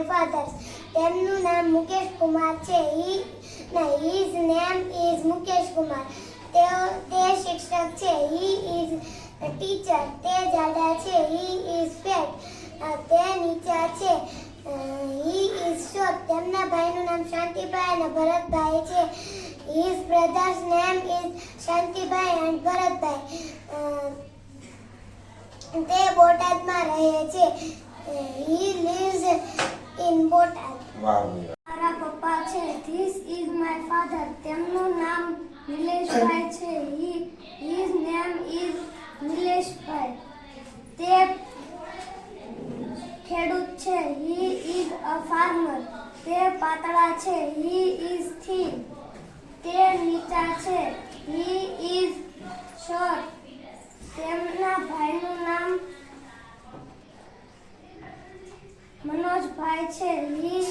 My father's તેમનું નામ મુકેશ કુમાર છે. હી ના his name is Mukesh Kumar. તેઓ, તે શિક્ષક છે. He is teacher. તે જાડા છે. હી ઇઝ ફેટ તે નીચા છે. હી ઇઝ શોર્ટ તેમના ભાઈનું નામ શાંતિભાઈ અને ભરતભાઈ છે. His brothers name is Shantibhai and Bharatbhai. તે બોટાદમાં રહે છે. હી લીવ્સ ઇન બોટાદ વાહ મારા પપ્પા છે ધીસ ઇઝ માય ફાધર તેમનું નામ નિલેશભાઈ છે. He his name is Nileshbhai. તે ખેડૂત છે. હી ઇઝ અ ફાર્મર તે પાતળા છે. હી ઇઝ થીન તે નીચા છે હી ઇઝ શોર્ટ તેમના ભાઈનું નામ મનોજભાઈ છે. He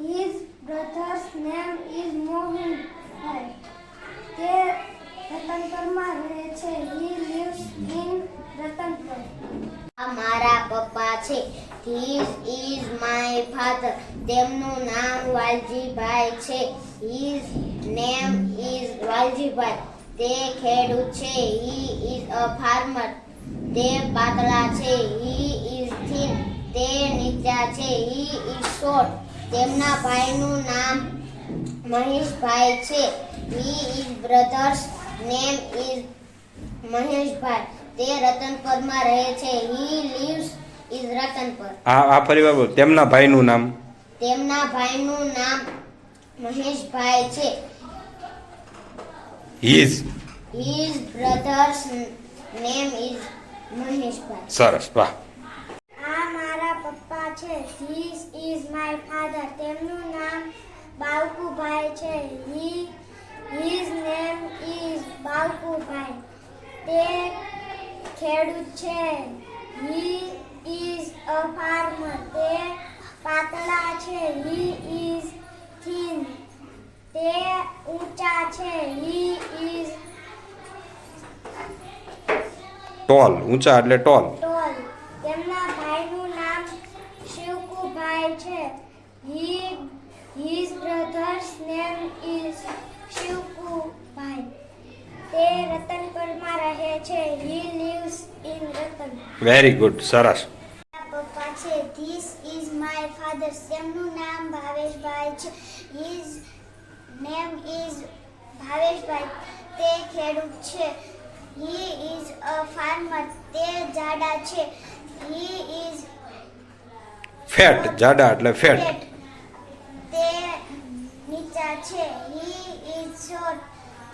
His brother's name is Mohanbhai. તે રતનપુરમાં રહે છે. He lives in Ratanpur. મારા પપ્પા છે. ધીસ ઇઝ માય ફાધર તેમનું નામ વાલજીભાઈ છે. His name is Valjibhai. તે ખેડૂત છે. હી ઇઝ અ ફાર્મર તે પાતળા છે. હી ઇઝ થીન તે નીચા છે. હી ઇઝ શોર્ટ તેમના ભાઈનું નામ મહેશભાઈ છે. He is brothers name is Maheshbhai. તે રતનપરમાં રહે છે. He lives is Ratanpar. આ આ પરિવાર બોલ. તેમના ભાઈનું નામ? તેમના ભાઈનું નામ મહેશભાઈ છે. His his brother's name is Maheshbhai. સરસ. વાહ. છે. This is my father. તેમનું નામ બાવકુભાઈ છે. He his name is બાવકુભાઈ. તે ખેડૂત છે. He is a farmer. તે પાતળા છે. He is thin. તે ઊંચા છે. He is ટોલ ઊંચા એટલે ટોલ ટોલ તેમના ભાઈનું નામ શિવકુભાઈ છે he brother's name is Shivkubhai તે રતનપુરમાં રહે છે. He lives in Ratan. Very good સરસ. પપ્પા છે. ધીસ ઇઝ માય ફાધર તેમનું નામ ભાવેશભાઈ છે. His name is Bhaveshbhai. તે ખેડૂત છે. હી ઇઝ અ ફાર્મર તે જાડા છે. હી ઇઝ ફેટ જાડા એટલે ફેટ છે. હી ઇઝ શોર્ટ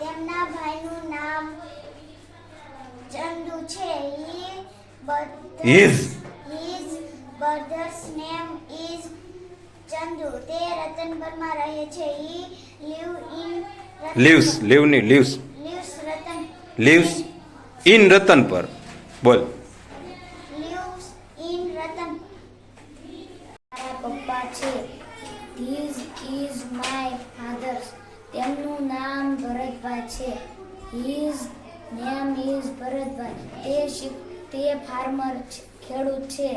તેમના ભાઈનું નામ ચંદુ છે. He His. His brother's name is Chandu. તે રતનપુરમાં રહે છે. He live in lives લીવની lives. Lives Ratan. Lives in Ratanpar. બોલ લીવ્સ ઇન રતન મારા પપ્પા છે ધીઝ ઇઝ માય ફાધર્સ તેમનું નામ ભરતભાઈ છે હિઝ નેમ ઇઝ ભરતભાઈ તે શિક તે ફાર્મર ખેડૂત છે.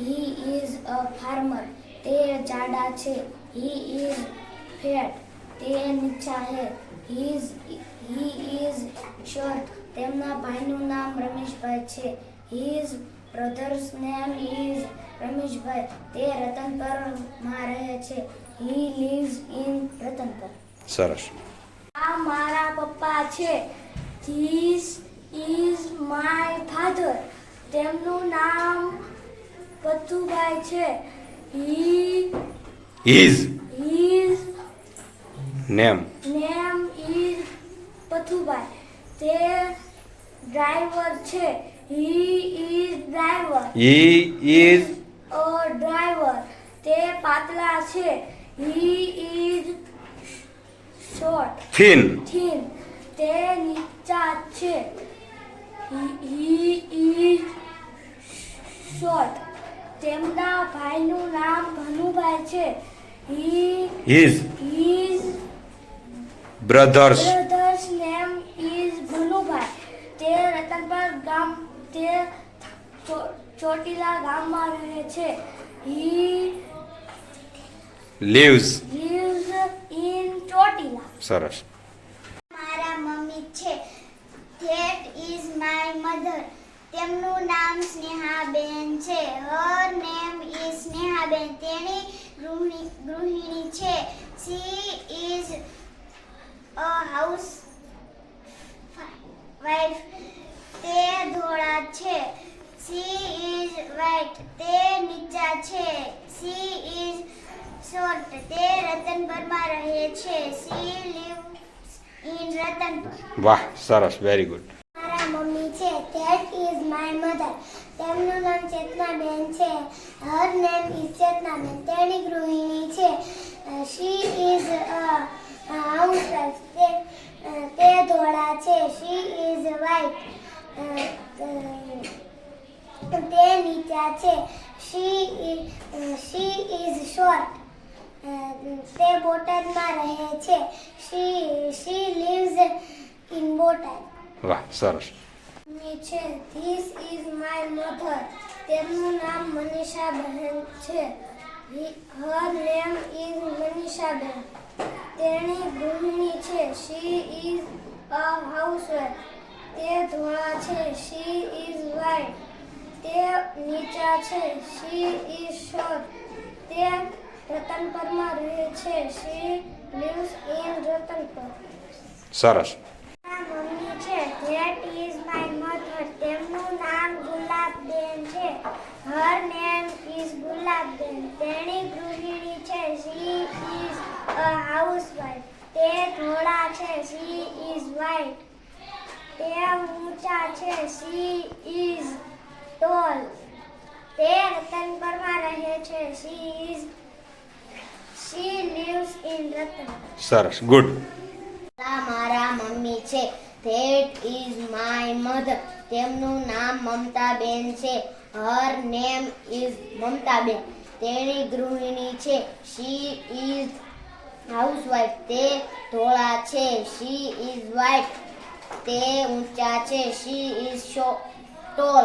He is a farmer. તે જાડા છે. He is fat. તે નીચા છે હિઝ, હી ઇઝ શોર્ટ. તેમના ભાઈનું નામ રમેશભાઈ છે. His brother's name is Rameshbhai. તે રતનપરમાં રહે છે. He lives in Ratanpar. સરસ. આ મારા પપ્પા છે. ધીસ ઇઝ માય ફાધર તેમનું નામ પથુભાઈ છે. He his his name name is Pathubhai. તે ડ્રાઈવર છે. He is driver he is a driver તે પાતળા છે. હી ઇઝ થીન થીન તે નીચા છે. હી ઇઝ શોર્ટ તેમના ભાઈનું નામ ભનુભાઈ છે. He his is brother's brother's name is Bhanubhai તે રતનપર ગામ તે ચોટીલા ગામમાં રહે છે. He lives lives. સરસ. મારા મમ્મી છે. ધેટ ઇઝ માય મધર તેમનું નામ સ્નેહાબેન છે. Her name is Snehaben. તેણી ગૃહિણી છે. She is a housewife તે ધોળા છે. સી ઇઝ વ્હાઇટ તે નીચા છે. સી ઇઝ શોર્ટ તે રતનપરમાં રહે વાહ સરસ વેરી ગુડ મારા મમ્મી છે ધેટ ઇઝ માય મધર તેમનું નામ ચેતનાબેન છે. Her name is Chetnaben. તેણી ગૃહિણી છે. શી ઇઝ હાઉસવાઇફ તે તે ધોળા છે. શી ઇઝ વાઇટ તે નીચા છે. શી શી ઇઝ શોર્ટ તે બોટાદમાં રહે છે. She she lives in Botad વાહ સરસ. છે ધીસ ઇઝ માય મધર તેમનું નામ મનીષા બહેન છે. હર નેમ ઇઝ મનીષા બહેન. તેણી ગૃહિણી છે. શી ઇઝ અ હાઉસવાઇફ તે ધોળા છે. શી ઇઝ વાઇટ તે નીચા છે. શી ઇઝ શોર્ટ તે રતનપરમાં રહે છે શી લીવ્સ ઇન રતનપુર સરસ. મમ્મી છે ધેટ ઇઝ માય મધર તેમનું નામ ગુલાબબેન છે. Her name is Gulabben. તેણી ગૃહિણી છે સી ઇઝ અ હાઉસવાઇફ તે ધોળા છે સી ઇઝ વ્હાઇટ તે ઊંચા છે સી ઇઝ ટોલ. તે રતનપુરમાં રહે છે she is she lives in Ratan સરસ ગુડ. આ મારા મમ્મી છે. ધેટ ઇઝ માય મધર તેમનું નામ મમતાબેન છે. Her name is Mamtaben. તેણી ગૃહિણી છે. શી ઇઝ હાઉસવાઇફ તે ધોળા છે. શી ઇઝ વ્હાઇટ તે ઊંચા છે. શી ઇઝ શો ટોલ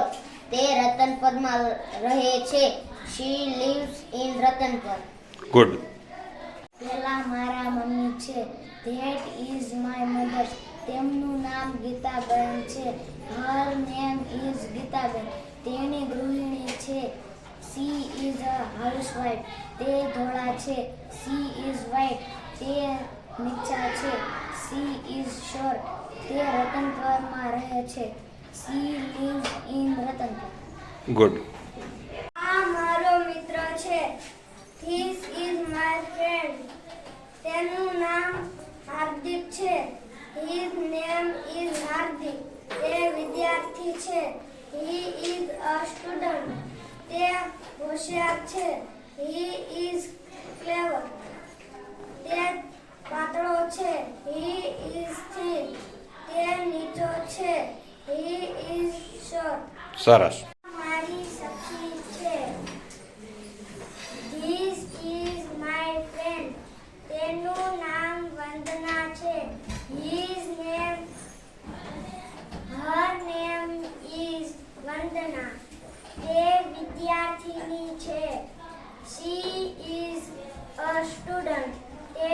તે રતનપરમાં રહે છે. She lives in Ratanpar. Good. પેલા મારા મમ્મી છે. ધેટ ઇઝ માય મધર તેમનું નામ ગીતાબેન છે. Her name is Gitaben. તેણી ગૃહિણી છે. સી ઇઝ અ હાઉસવાઇફ તે ધોળા છે. સી ઇઝ વ્હાઇટ તે નીચા છે. સી ઇઝ શોર્ટ તે રતનપુરમાં રહે છે. She lives in Ratanpur. Good આ મારો મિત્ર છે ધીસ ઇઝ માય ફ્રેન્ડ તેનું નામ હાર્દિક છે. હિઝ નેમ ઇઝ હાર્દિક તે વિદ્યાર્થી છે. હી ઇઝ અ સ્ટુડન્ટ તે હોશિયાર છે. હી ઇઝ ક્લેવર તે પાતળો છે. હી ઇઝ થીન તે નીચો છે. હી ઇઝ શોર્ટ સરસ મારી સખી છે ધીસ ઇઝ માય ફ્રેન્ડ તેનું નામ વંદના છે his name her name is Vandana તે વિદ્યાર્થીની છે સી ઇઝ અ સ્ટુડન્ટ તે